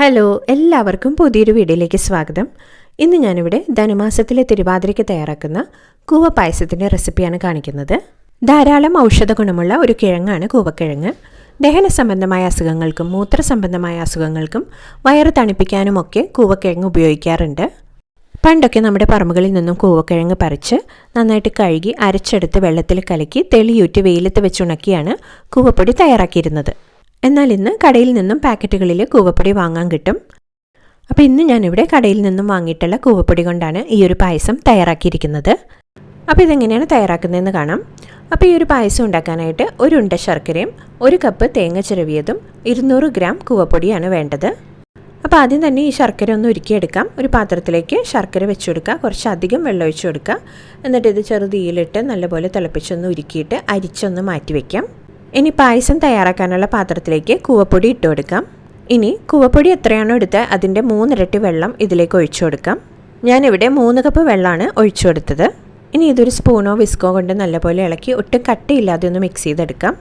Hello എല്ലാവർക്കും പുതിയൊരു വീഡിയോയിലേക്ക് സ്വാഗതം. ഇന്ന് ഞാനിവിടെ ധനുമാസത്തിലെ തിരുവാതിരയ്ക്ക് തയ്യാറാക്കുന്ന കൂവ പായസത്തിന്റെ റെസിപ്പിയാണ് കാണിക്കുന്നത്. ധാരാളം ഔഷധ ഗുണമുള്ള ഒരു കിഴങ്ങാണ് കൂവക്കിഴങ്ങ്. ദഹന സംബന്ധമായ അസുഖങ്ങൾക്കും മൂത്ര സംബന്ധമായ അസുഖങ്ങൾക്കും വയറ് തണുപ്പിക്കാനുമൊക്കെ കൂവക്കിഴങ്ങ് ഉപയോഗിക്കാറുണ്ട്. പണ്ടൊക്കെ നമ്മുടെ പറമ്പുകളിൽ നിന്നും കൂവക്കിഴങ്ങ് പറിച്ച് നന്നായിട്ട് കഴുകി അരച്ചെടുത്ത് വെള്ളത്തിൽ കലക്കി തെളിയൂറ്റി വെയിലത്ത് വെച്ചുണക്കിയാണ് കൂവപ്പൊടി തയ്യാറാക്കിയിരുന്നത്. എന്നാൽ ഇന്ന് കടയിൽ നിന്നും പാക്കറ്റുകളിൽ കൂവപ്പൊടി വാങ്ങാൻ കിട്ടും. അപ്പോൾ ഇന്ന് ഞാനിവിടെ കടയിൽ നിന്നും വാങ്ങിയിട്ടുള്ള കൂവപ്പൊടി കൊണ്ടാണ് ഈ ഒരു പായസം തയ്യാറാക്കിയിരിക്കുന്നത്. അപ്പോൾ ഇതെങ്ങനെയാണ് തയ്യാറാക്കുന്നതെന്ന് കാണാം. അപ്പോൾ ഈ ഒരു പായസം ഉണ്ടാക്കാനായിട്ട് ഒരു ഉണ്ട ശർക്കരയും ഒരു കപ്പ് തേങ്ങ ചിരവിയതും ഇരുന്നൂറ് ഗ്രാം കൂവപ്പൊടിയാണ് വേണ്ടത്. അപ്പോൾ ആദ്യം തന്നെ ഈ ശർക്കര ഒന്ന് ഉരുക്കിയെടുക്കാം. ഒരു പാത്രത്തിലേക്ക് ശർക്കര വെച്ച് കൊടുക്കുക കുറച്ചധികം വെള്ളം ഒഴിച്ച് കൊടുക്കുക. എന്നിട്ട് ഇത് ചെറുതീയിലിട്ട് നല്ലപോലെ തിളപ്പിച്ചൊന്ന് ഉരുക്കിയിട്ട് അരിച്ചൊന്ന് മാറ്റി വയ്ക്കാം ഇനി പായസം തയ്യാറാക്കാനുള്ള പാത്രത്തിലേക്ക് കൂവപ്പൊടി ഇട്ട് കൊടുക്കാം. ഇനി കൂവപ്പൊടി എത്രയാണോ എടുത്ത് അതിന്റെ മൂന്നിരട്ടി വെള്ളം ഇതിലേക്ക് ഒഴിച്ചു കൊടുക്കാം. ഞാനിവിടെ മൂന്ന് കപ്പ് വെള്ളമാണ് ഒഴിച്ചു കൊടുത്തത്. ഇനി ഇതൊരു സ്പൂണോ വിസ്കോ കൊണ്ട് നല്ലപോലെ ഇളക്കി ഒട്ടും കട്ടിയില്ലാതെ ഒന്ന് മിക്സ് ചെയ്തെടുക്കാം.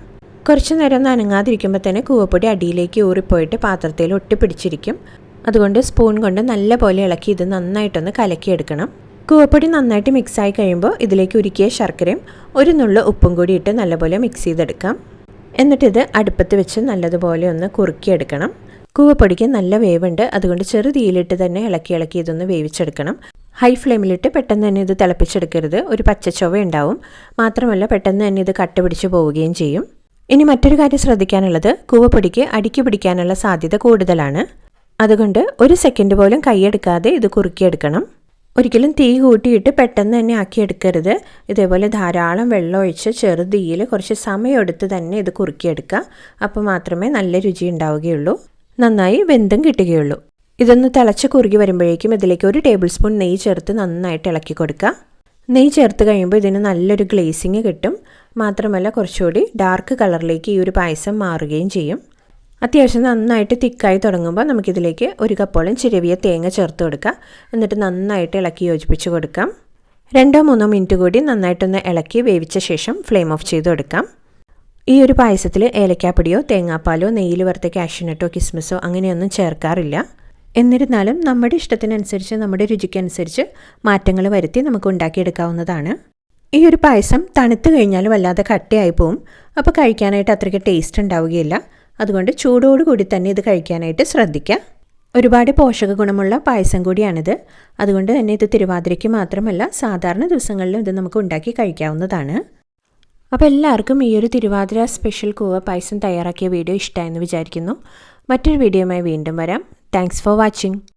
കുറച്ച് നേരം ഒന്ന് അനങ്ങാതിരിക്കുമ്പോൾ തന്നെ കൂവപ്പൊടി അടിയിലേക്ക് ഊറിപ്പോയിട്ട് പാത്രത്തിൽ ഒട്ടിപ്പിടിച്ചിരിക്കും. അതുകൊണ്ട് സ്പൂൺ കൊണ്ട് നല്ലപോലെ ഇളക്കി ഇത് നന്നായിട്ടൊന്ന് കലക്കിയെടുക്കണം. കൂവപ്പൊടി നന്നായിട്ട് മിക്സായി കഴിയുമ്പോൾ ഇതിലേക്ക് ഉരുക്കിയ ശർക്കരയും ഒരു നുള്ളു ഉപ്പും കൂടി ഇട്ട് നല്ലപോലെ മിക്സ് ചെയ്തെടുക്കാം. എന്നിട്ടിത് അടുപ്പത്ത് വെച്ച് നല്ലതുപോലെ ഒന്ന് കുറുക്കിയെടുക്കണം. കൂവപ്പൊടിക്ക് നല്ല വേവുണ്ട്. അതുകൊണ്ട് ചെറു തീയിലിട്ട് തന്നെ ഇളക്കി ഇളക്കി ഇതൊന്ന് വേവിച്ചെടുക്കണം. ഹൈ ഫ്ലെയിമിലിട്ട് പെട്ടെന്ന് തന്നെ ഇത് തിളപ്പിച്ചെടുക്കരുത്. ഒരു പച്ചച്ചൊവ ഉണ്ടാവും. മാത്രമല്ല പെട്ടെന്ന് തന്നെ ഇത് കട്ട പിടിച്ച് പോവുകയും ചെയ്യും. ഇനി മറ്റൊരു കാര്യം ശ്രദ്ധിക്കാനുള്ളത് കൂവപ്പൊടിക്ക് അടിക്ക് പിടിക്കാനുള്ള സാധ്യത കൂടുതലാണ്. അതുകൊണ്ട് ഒരു സെക്കൻഡ് പോലും കൈയെടുക്കാതെ ഇത് കുറുക്കിയെടുക്കണം. ഒരിക്കലും തീ കൂട്ടിയിട്ട് പെട്ടെന്ന് തന്നെ ആക്കിയെടുക്കരുത്. ഇതേപോലെ ധാരാളം വെള്ളം ഒഴിച്ച് ചെറുതീയിൽ കുറച്ച് സമയമെടുത്ത് തന്നെ ഇത് കുറുക്കിയെടുക്കുക. അപ്പോൾ മാത്രമേ നല്ല രുചി ഉണ്ടാവുകയുള്ളൂ. നന്നായി വെന്തും കിട്ടുകയുള്ളൂ. ഇതൊന്ന് തിളച്ച് കുറുകി വരുമ്പോഴേക്കും ഇതിലേക്ക് ഒരു ടേബിൾ സ്പൂൺ നെയ്യ് ചേർത്ത് നന്നായിട്ട് ഇളക്കി കൊടുക്കുക. നെയ്യ് ചേർത്ത് കഴിയുമ്പോൾ ഇതിന് നല്ലൊരു ഗ്ലേസിങ് കിട്ടും. മാത്രമല്ല കുറച്ചുകൂടി ഡാർക്ക് കളറിലേക്ക് ഈ ഒരു പായസം മാറുകയും ചെയ്യും. അത്യാവശ്യം നന്നായിട്ട് തിക്കായി തുടങ്ങുമ്പോൾ നമുക്കിതിലേക്ക് ഒരു കപ്പോളം ചിരവിയ തേങ്ങ ചേർത്ത് കൊടുക്കാം. എന്നിട്ട് നന്നായിട്ട് ഇളക്കി യോജിപ്പിച്ച് കൊടുക്കാം. രണ്ടോ മൂന്നോ മിനിറ്റ് കൂടി നന്നായിട്ടൊന്ന് ഇളക്കി വേവിച്ച ശേഷം ഫ്ലെയിം ഓഫ് ചെയ്ത് കൊടുക്കാം. ഈ ഒരു പായസത്തിൽ ഏലക്കാപ്പൊടിയോ തേങ്ങാപ്പാലോ നെയ്യിൽ വറുത്ത കാഷ്യനട്ടോ കിസ്മിസോ അങ്ങനെയൊന്നും ചേർക്കാറില്ല. എന്നിരുന്നാലും നമ്മുടെ ഇഷ്ടത്തിനനുസരിച്ച് നമ്മുടെ രുചിക്കനുസരിച്ച് മാറ്റങ്ങൾ വരുത്തി നമുക്ക് ഉണ്ടാക്കിയെടുക്കാവുന്നതാണ്. ഈ ഒരു പായസം തണുത്ത് കഴിഞ്ഞാൽ വല്ലാതെ കട്ടിയായി പോവും. അപ്പോൾ കഴിക്കാനായിട്ട് അത്രയ്ക്ക് ടേസ്റ്റ് ഉണ്ടാവുകയില്ല. അതുകൊണ്ട് ചൂടോടുകൂടി തന്നെ ഇത് കഴിക്കാനായിട്ട് ശ്രദ്ധിക്കുക. ഒരുപാട് പോഷക ഗുണമുള്ള പായസം കൂടിയാണിത്. അതുകൊണ്ട് തന്നെ ഇത് തിരുവാതിരയ്ക്ക് മാത്രമല്ല സാധാരണ ദിവസങ്ങളിലും ഇത് നമുക്ക് ഉണ്ടാക്കി കഴിക്കാവുന്നതാണ്. അപ്പോൾ എല്ലാവർക്കും ഈ ഒരു തിരുവാതിര സ്പെഷ്യൽ കൂവ പായസം തയ്യാറാക്കിയ വീഡിയോ ഇഷ്ടമായെന്ന് വിചാരിക്കുന്നു. മറ്റൊരു വീഡിയോയുമായി വീണ്ടും വരാം. Thanks for watching